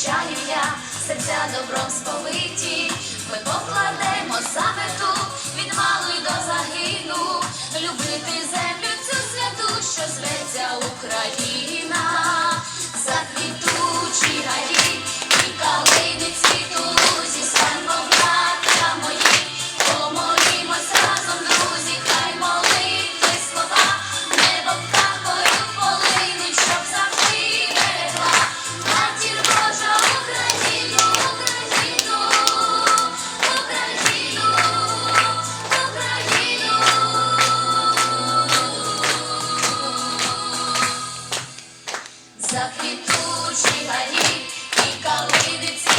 зустрічаю я, серця добром сповиті, квітучі гарі і калидиці.